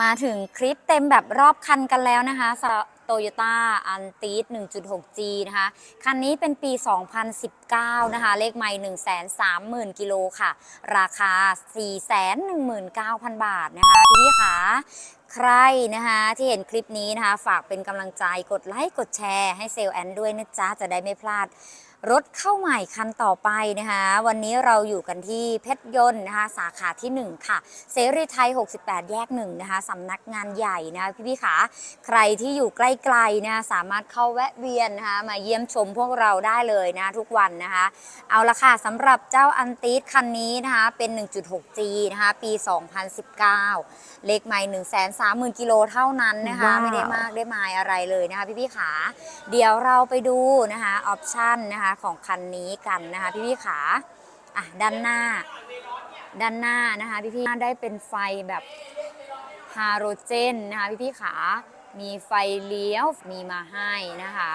มาถึงคลิปเต็มแบบรอบคันกันแล้วนะคะโตโยต้าอันตีส 1.6G นะคะ คันนี้เป็นปี 2019 นะคะ เลขไม่130,000 กิโลค่ะ ราคา 419,000 บาทนะคะ พี่ๆค่ะใครนะคะที่เห็นคลิปนี้นะคะ ฝากเป็นกำลังใจกดไลค์ กดแชร์ให้เซลล์แอนด้วยนะจ๊ะ จะได้ไม่พลาด รถเข้าใหม่คันต่อไปนะคะ วันนี้เราอยู่กันที่เพชรยนต์นะคะ สาขาที่ 1 ค่ะ เสรีไทย 68 แยก1นะคะสำนักงานใหญ่นะคะพี่ๆค่ะใครที่อยู่ใกล้ๆนะะสามารถเข้าแวะเวียนนะคะมาเยี่ยมชมพวกเราได้เลยนะทุกวันนะคะ เอาละค่ะสำหรับเจ้าอันติสคันนี้นะคะเป็น 1.6G นะคะปี 2019เลขไม่1 3 0 0 0 0กิโลเท่านั้นนะคะ ว้าว ไม่ได้มากได้มายอะไรเลยนะคะพี่ๆขาเดี๋ยวเราไปดูนะคะออปชันนะคะของคันนี้กันนะคะพี่ๆขาอะด้านหน้า ด้านหน้านะคะพี่ๆได้เป็นไฟแบบฮาโรเจนนะคะพี่ๆขามีไฟเลี้ยวมีมาให้นะคะ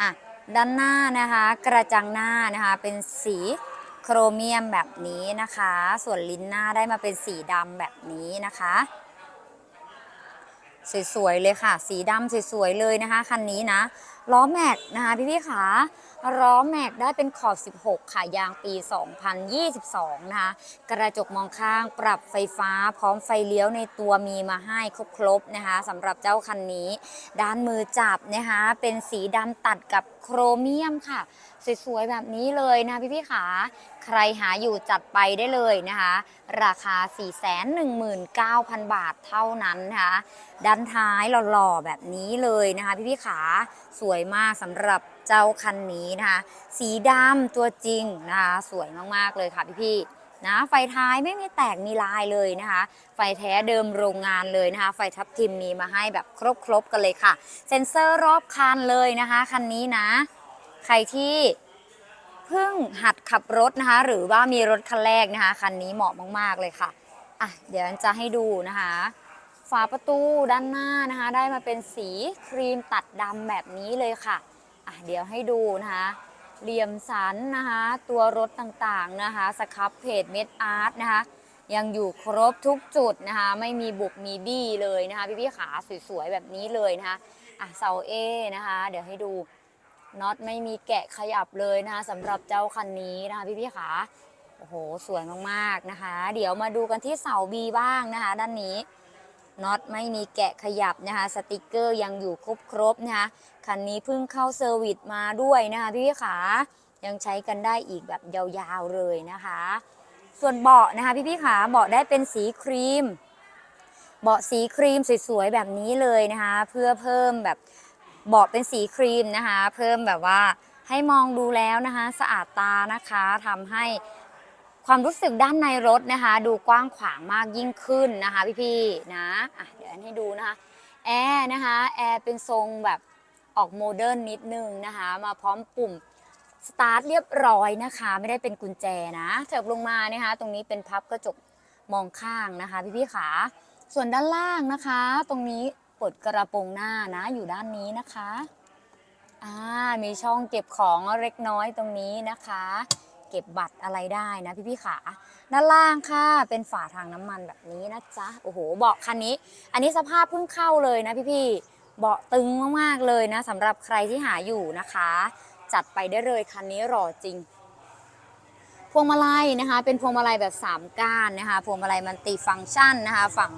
อะด้านหน้านะคะกระจังหน้านะคะเป็นสี โครเมียมแบบนี้นะคะ ส่วนลิ้นหน้าได้มาเป็นสีดำแบบนี้นะคะ สวยๆเลยค่ะ สีดำสวยๆเลยนะคะคันนี้นะ ล้อแม็กนะคะพี่ๆขาล้อแม็กได้เป็นขอบ 16 ค่ะ ยางปี 2022 นะคะ กระจกมองข้างปรับไฟฟ้าพร้อมไฟเลี้ยวในตัวมีมาให้ครบๆนะคะสำหรับเจ้าคันนี้ ด้านมือจับนะคะเป็นสีดำตัดกับโครเมียมค่ะ สวยๆ แบบนี้เลยนะพี่ๆขาใครหาอยู่จัดไปได้เลยนะคะ ราคา 419,000 บาทเท่านั้นนะคะด้านท้ายหล่อๆ แบบนี้เลยนะคะพี่ๆขาสวยมากสำหรับเจ้าคันนี้นะคะ สีดำตัวจริงนะคะสวยมากๆเลยค่ะพี่ๆนะไฟท้ายไม่มีแตกมีลายเลยนะคะ ไฟแท้เดิมโรงงานเลยนะคะ ไฟทับทิมมีมาให้แบบครบๆกันเลยค่ะ เซ็นเซอร์รอบคันเลยนะคะคันนี้นะ ใครที่เพิ่งหัดขับรถนะคะ หรือว่ามีรถคันแรกนะคะคันนี้เหมาะมากๆเลยค่ะอะเดี๋ยวจะให้ดูนะคะ ฝาประตูด้านหน้านะคะ ได้มาเป็นสีครีมตัดดำแบบนี้เลยค่ะอะ เดี๋ยวให้ดูนะคะ เหลี่ยมสันนะคะ ตัวรถต่างๆนะคะ สครับเพจเม็ดอาร์ตนะคะ ยังอยู่ครบทุกจุดนะคะ ไม่มีบุกมีบี้เลยนะคะ พี่ๆขาสวยๆแบบนี้เลยนะคะอะเสาเอนะคะ เดี๋ยวให้ดูน็อตไม่มีแกะขยับเลยนะคะสำหรับเจ้าคันนี้นะคะพี่ๆขาโอ้โห สวยมากๆนะคะ เดี๋ยวมาดูกันที่เสาบีบ้างนะคะ ด้านนี้ น็อตไม่มีแกะขยับนะคะสติกเกอร์ยังอยู่ครบครบนะคะคันนี้เพิ่งเข้าเซอร์วิสมาด้วยนะคะพี่ขายังใช้กันได้อีกแบบยาวๆเลยนะคะ ส่วนเบาะนะคะพี่ๆขาเบาะได้เป็นสีครีม เบาะสีครีมสวยๆแบบนี้เลยนะคะเพื่อเพิ่มแบบเบาะเป็นสีครีมนะคะ เพิ่มแบบว่าให้มองดูแล้วนะคะ สะอาดตานะคะทำให้ ความรู้สึกด้านในรถนะคะ ดูกว้างขวางมากยิ่งขึ้นนะคะพี่ๆนะะเดี๋ยวให้ดูนะคะแอร์นะคะแอร์เป็นทรงแบบออกโมเดิร์นนิดนึงนะคะ มาพร้อมปุ่มสตาร์ทเรียบร้อยนะคะ ไม่ได้เป็นกุญแจนะเถิบลงมานะคะ ตรงนี้เป็นพับกระจกมองข้างนะคะพี่ๆขาส่วนด้านล่างนะคะ ตรงนี้ปลดกระโปรงหน้านะอยู่ด้านนี้นะคะอ่ามีช่องเก็บของเล็กน้อยตรงนี้นะคะ เก็บบัตรอะไรได้นะพี่พี่ขาด้านล่างค่ะเป็นฝาทางน้ำมันแบบนี้นะจ๊ะโอ้โหเบาะคันนี้ อันนี้สภาพเพิ่งเข้าเลยนะพี่พี่เบาะตึงมากๆเลยนะสำหรับใครที่หาอยู่นะคะ จัดไปได้เลยคันนี้หล่อจริง พวงมาลัยนะคะ เป็นพวงมาลัยแบบ 3 ก้านนะคะ พวงมาลัยมันติฟังก์ชันนะคะ ฝั่ง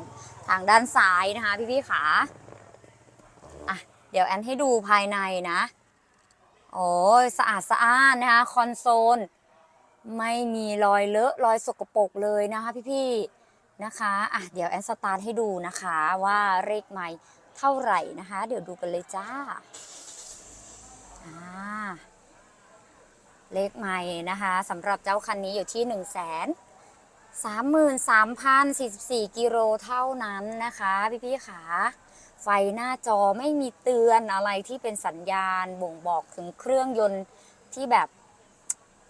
ทางด้านซ้ายนะคะ พี่พี่ขาอะเดี๋ยวแอนให้ดูภายในนะโอ้ยสะอาดสะอ้านนะคะ คอนโซล ไม่มีรอยเลอะรอยสกปรกเลยนะคะพี่ๆนะคะอะเดี๋ยวแอนสตาร์ทให้ดูนะคะว่าเลขไม่เท่าไหร่นะคะ เดี๋ยวดูกันเลยจ้าอ่าเลขไม่นะคะสำหรับเจ้าคันนี้อยู่ที่1 3 3 3 0 4 4 กิโลเท่านั้นนะคะ พี่ๆขาไฟหน้าจอไม่มีเตือนอะไรที่เป็นสัญญาณบ่งบอกถึงเครื่องยนต์ที่แบบ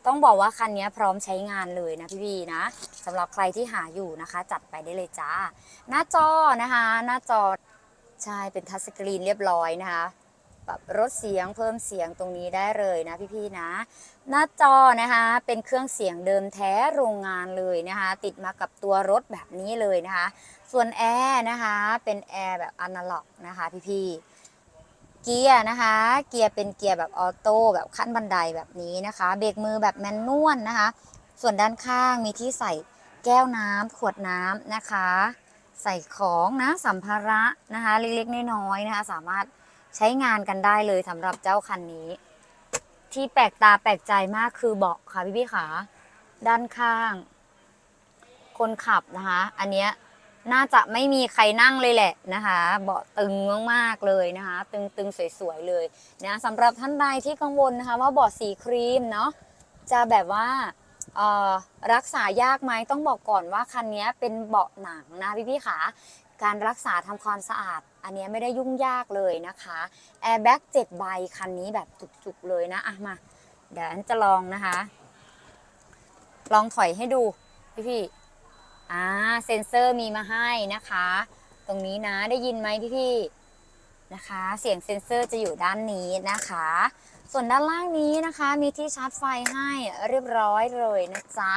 ต้องบอกว่าคันนี้พร้อมใช้งานเลยนะพี่ๆนะสำหรับใครที่หาอยู่นะคะ จัดไปได้เลยจ้า หน้าจอนะคะ หน้าจอใช่เป็นทัชสกรีนเรียบร้อยนะคะปรับลดเสียงเพิ่มเสียงตรงนี้ได้เลยนะพี่ๆนะ หน้าจอนะคะเป็นเครื่องเสียงเดิมแท้โรงงานเลยนะคะ ติดมากับตัวรถแบบนี้เลยนะคะ ส่วนแอร์นะคะเป็นแอร์แบบอนาล็อกนะคะพี่ๆ เกียร์นะคะ เกียร์เป็นเกียร์แบบออโต้แบบขั้นบันไดแบบนี้นะคะ เบรกมือแบบแมนนวลนะคะ ส่วนด้านข้างมีที่ใส่แก้วน้ำขวดน้ำนะคะ ใส่ของนะสัมภาระนะคะ เล็กๆน้อยๆนะคะ สามารถใช้งานกันได้เลยสำหรับเจ้าคันนี้ ที่แปลกตาแปลกใจมากคือเบาะค่ะพี่พี่ๆขาด้านข้าง คนขับนะคะ อันเนี้ย น่าจะไม่มีใครนั่งเลยแหละนะคะ เบาะตึงมากๆเลยนะคะ ตึงๆสวยๆเลยนะสำหรับท่านใดที่กังวลนะคะ ว่าเบาะสีครีมเนาะจะแบบว่ารักษายากไหมต้องบอกก่อนว่าคันนี้เป็นเบาะหนังนะพี่พี่ๆขาการรักษาทำความสะอาด อันนี้ไม่ได้ยุ่งยากเลยนะคะแอร์แบ็ก7ใบคันนี้แบบจุกๆเลยนะอะมา เดี๋ยวอันจะลองนะคะ ลองถอยให้ดูพี่พี่ๆ อ่าเซ็นเซอร์มีมาให้นะคะ ตรงนี้นะได้ยินไหมพี่พี่ๆนะคะ เสียงเซ็นเซอร์จะอยู่ด้านนี้นะคะ ส่วนด้านล่างนี้นะคะมีที่ชาร์จไฟให้เรียบร้อยเลยนะจ๊ะ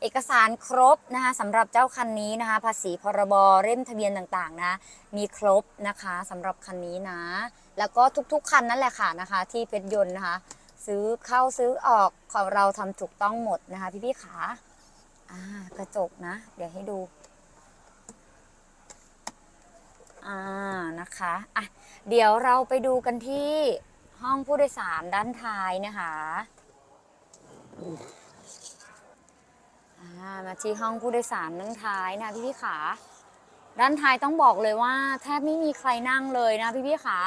เอกสารครบนะคะสำหรับเจ้าคันนี้นะคะ ภาษีพรบเล่มทะเบียนต่างๆนะ มีครบนะคะสำหรับคันนี้นะ แล้วก็ทุกๆคันนั่นแหละค่ะนะคะ ที่เพชรยนต์นะคะ ซื้อเข้าซื้อออกของเราทำถูกต้องหมดนะคะพี่พี่ๆขา อ่ากระจกนะ เดี๋ยวให้ดู อ่านะคะอะเดี๋ยวเราไปดูกันที่ห้องผู้โดยสารด้านท้ายนะคะอ่ามาที่ห้องผู้โดยสารด้านท้ายนะพี่พี่ขา ด้านท้ายต้องบอกเลยว่า แทบไม่มีใครนั่งเลยนะพี่พี่ขา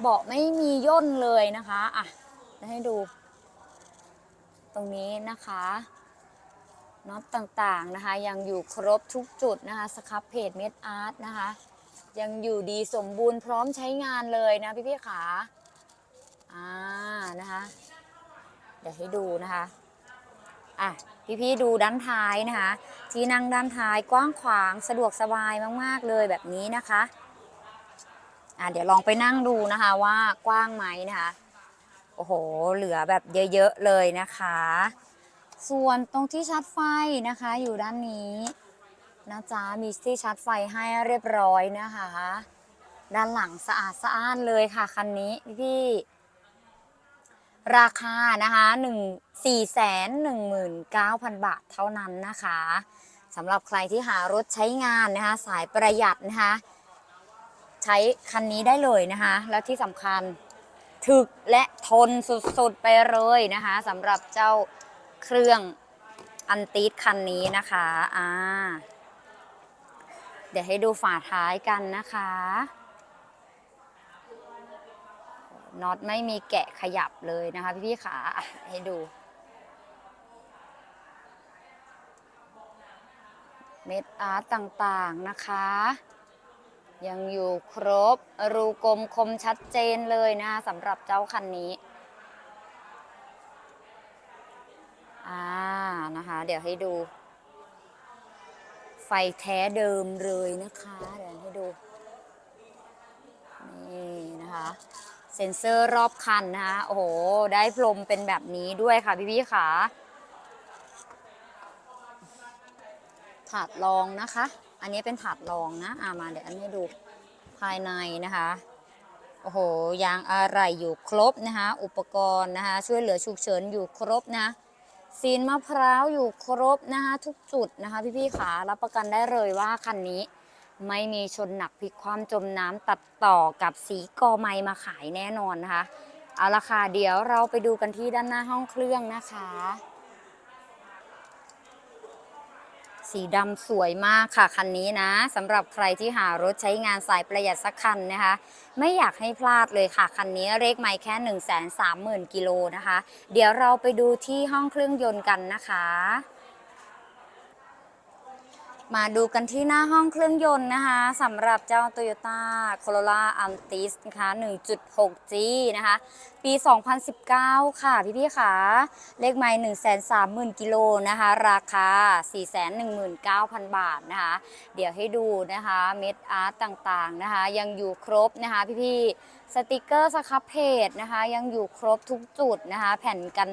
เบาะไม่มีย่นเลยนะคะอะให้ดู ตรงนี้นะคะ น็อตต่างๆนะคะ ยังอยู่ครบทุกจุดนะคะสครับเพจเมดอาร์ตนะคะ ยังอยู่ดีสมบูรณ์พร้อมใช้งานเลยนะพี่พี่ๆขาอ่านะคะ เดี๋ยวให้ดูนะคะอะพี่ๆดูด้านท้ายนะคะ ที่นั่งด้านท้ายกว้างขวางสะดวกสบายมากๆเลยแบบนี้นะคะอะเดี๋ยวลองไปนั่งดูนะคะว่ากว้างไหมนะคะโอ้โห เหลือแบบเยอะ ๆ เลยนะคะ ส่วนตรงที่ชาร์จไฟนะคะอยู่ด้านนี้นะจ๊ะมีที่ชาร์จไฟให้เรียบร้อยนะคะ ด้านหลังสะอาดสะอ้านเลยค่ะคันนี้พี่ราคานะคะ1 4 1 9 0 0 0บาทเท่านั้นนะคะสำหรับใครที่หารถใช้งานนะคะ สายประหยัดนะคะ ใช้คันนี้ได้เลยนะคะ แล้วที่สำคัญถึกและทนสุดๆไปเลยนะคะสำหรับเจ้า เครื่องอันตีดคันนี้นะคะอ่าเดี๋ยวให้ดูฝาท้ายกันนะคะน็อตไม่มีแกะขยับเลยนะคะพี่ๆขาให้ดู เม็ดอาร์ตต่างๆนะคะ ยังอยู่ครบรูกลมคมชัดเจนเลยนะคะสำหรับเจ้าคันนี้ อ่านะคะ เดี๋ยวให้ดู ไฟแท้เดิมเลยนะคะ เดี๋ยวให้ดู นี่นะคะ เซ็นเซอร์รอบคันนะคะ โอ้โห ได้พรมเป็นแบบนี้ด้วยค่ะพี่ๆค่ะถาดรองนะคะ อันนี้เป็นถาดรองนะอามาเดี๋ยวอันให้ดูภายในนะคะ โอ้โห ยางอะไรอยู่ครบนะคะ อุปกรณ์นะคะ ช่วยเหลือฉุกเฉินอยู่ครบนะ ซีนมะพร้าวอยู่ครบนะคะทุกจุดนะคะ พี่ๆขารับประกันได้เลยว่าคันนี้ ไม่มีชนหนักพลิกความจมน้ำตัดต่อกับสีกอไม้มาขายแน่นอนนะคะ เอาละค่ะเดี๋ยวเราไปดูกันที่ด้านหน้าห้องเครื่องนะคะ สีดำสวยมากค่ะคันนี้นะสำหรับใครที่หารถใช้งานสายประหยัดสักคันนะคะ ไม่อยากให้พลาดเลยค่ะ คันนี้เลขไม่แค่ 1 3 0 0 0 0กิโลนะคะ เดี๋ยวเราไปดูที่ห้องเครื่องยนต์กันนะคะ มาดูกันที่หน้าห้องเครื่องยนต์นะคะสำหรับเจ้า Toyota Corolla Altis นะคะ 1.6G นะคะ ปี 2019 ค่ะพี่พี่ๆค่ะเลขไมล์130,000 กิโลนะคะ ราคา 419,000 บาทนะคะ เดี๋ยวให้ดูนะคะ เม็ดอาร์ตต่างๆนะคะ ยังอยู่ครบนะคะพี่พี่ๆสติกเกอร์สครับเพจนะคะ ยังอยู่ครบทุกจุดนะคะ แผ่นกัน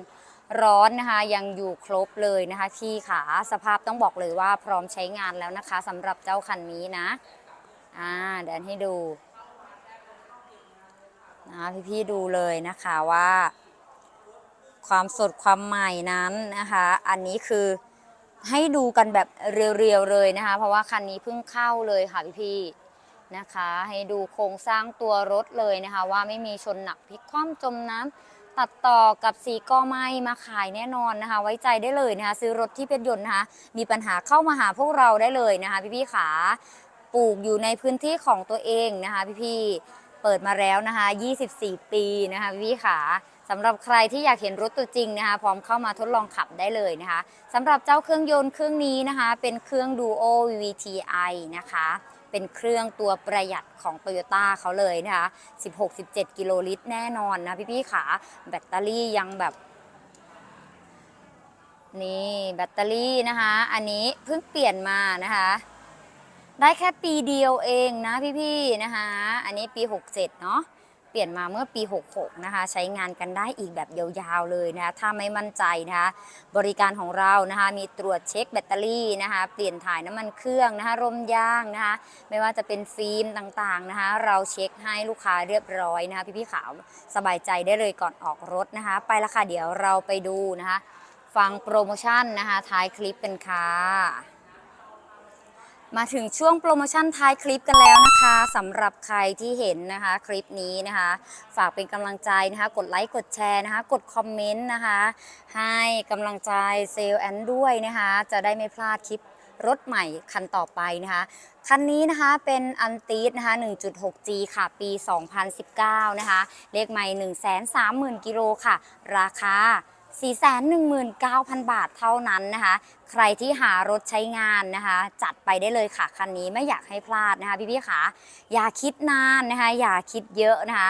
ร้อนนะคะ ยังอยู่ครบเลยนะคะพี่ขาสภาพต้องบอกเลยว่าพร้อมใช้งานแล้วนะคะสำหรับเจ้าคันนี้นะอ่าเดี๋ยวให้ดูนะคะพี่ๆดูเลยนะคะว่า ความสดความใหม่นั้นนะคะ อันนี้คือให้ดูกันแบบเรียวๆเลยนะคะ เพราะว่าคันนี้เพิ่งเข้าเลยค่ะพี่ๆนะคะ ให้ดูโครงสร้างตัวรถเลยนะคะ ว่าไม่มีชนหนักพลิกคว่ำจมน้ำ ตัดต่อกับสีกอไม้มาขายแน่นอนนะคะ ไว้ใจได้เลยนะคะ ซื้อรถที่เป็นยนต์นะคะ มีปัญหาเข้ามาหาพวกเราได้เลยนะคะ พี่ๆขาปลูกอยู่ในพื้นที่ของตัวเองนะคะ พี่ๆเปิดมาแล้วนะคะ 24 ปีนะคะพี่ๆขาสำหรับใครที่อยากเห็นรถตัวจริงนะคะ พร้อมเข้ามาทดลองขับได้เลยนะคะสำหรับเจ้าเครื่องยนต์เครื่องนี้นะคะ เป็นเครื่อง Duo VVTi นะคะ เป็นเครื่องตัวประหยัดของ t o y ยต้าเขาเลยนะคะ 16-17 กิโลลิตรแน่นอนนะพี่ๆขาแบตเตอรี่ยังแบบนี่แบตเตอรี่นะคะ อันนี้เพิ่งเปลี่ยนมานะคะ ได้แค่ปีเดียวเองนะพี่ๆนะคะ อันนี้ปี 67 เนาะ ปลี่ยนมาเมื่อปี 66 นะคะ ใช้งานกันได้อีกแบบยาวๆเลยนะคะ ถ้าไม่มั่นใจนะคะ บริการของเรานะคะ มีตรวจเช็คแบตเตอรี่นะคะ เปลี่ยนถ่ายน้ำมันเครื่องนะคะร่มยางนะคะ ไม่ว่าจะเป็นฟิล์มต่างๆนะคะ เราเช็คให้ลูกค้าเรียบร้อยนะคะ พี่ๆขาวสบายใจได้เลยก่อนออกรถนะคะ ไปละค่ะ เดี๋ยวเราไปดูนะคะ ฟังโปรโมชั่นนะคะ ท้ายคลิปกันค่ะ มาถึงช่วงโปรโมชั่นท้ายคลิปกันแล้วนะคะสำหรับใครที่เห็นนะคะคลิปนี้นะคะ ฝากเป็นกำลังใจนะคะ กดไลค์กดแชร์นะคะ กดคอมเมนต์นะคะ ให้กำลังใจเซลล์แอนด้วยนะคะ จะได้ไม่พลาดคลิปรถใหม่คันต่อไปนะคะ คันนี้นะคะเป็นอันตีสนะคะ 1.6G ค่ะ ปี 2019 นะคะ เลขใหม่ 130,000 กิโลค่ะ ราคา 419,000 บาทเท่านั้นนะคะ ใครที่หารถใช้งานนะคะ จัดไปได้เลยค่ะ คันนี้ไม่อยากให้พลาดนะคะ พี่ๆค่ะ อย่าคิดนานนะคะ อย่าคิดเยอะนะคะ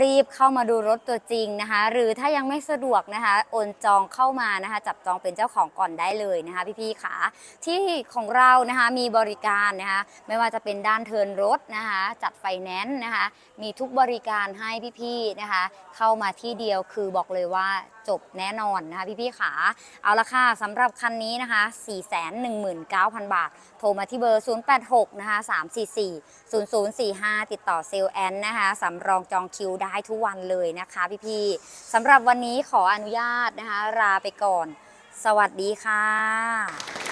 รีบเข้ามาดูรถตัวจริงนะคะ หรือถ้ายังไม่สะดวกนะคะโอนจองเข้ามานะคะ จับจองเป็นเจ้าของก่อนได้เลยนะคะพี่ๆค่ะที่ของเรานะคะมีบริการนะคะไม่ว่าจะเป็นด้านเทินรถนะคะ จัดไฟแนนซ์นะคะ มีทุกบริการให้พี่ๆนะคะ เข้ามาที่เดียวคือบอกเลยว่าจบแน่นอนนะคะพี่ๆขาเอาละค่ะสำหรับคันนี้นะคะ 419,000 บาท โทรมาที่เบอร์ 086 นะคะ 344 0045 ติดต่อเซลแอนนะคะสำรองจองคิวได้ทุกวันเลยนะคะพี่ๆสำหรับวันนี้ขออนุญาตนะคะลาไปก่อน สวัสดีค่ะ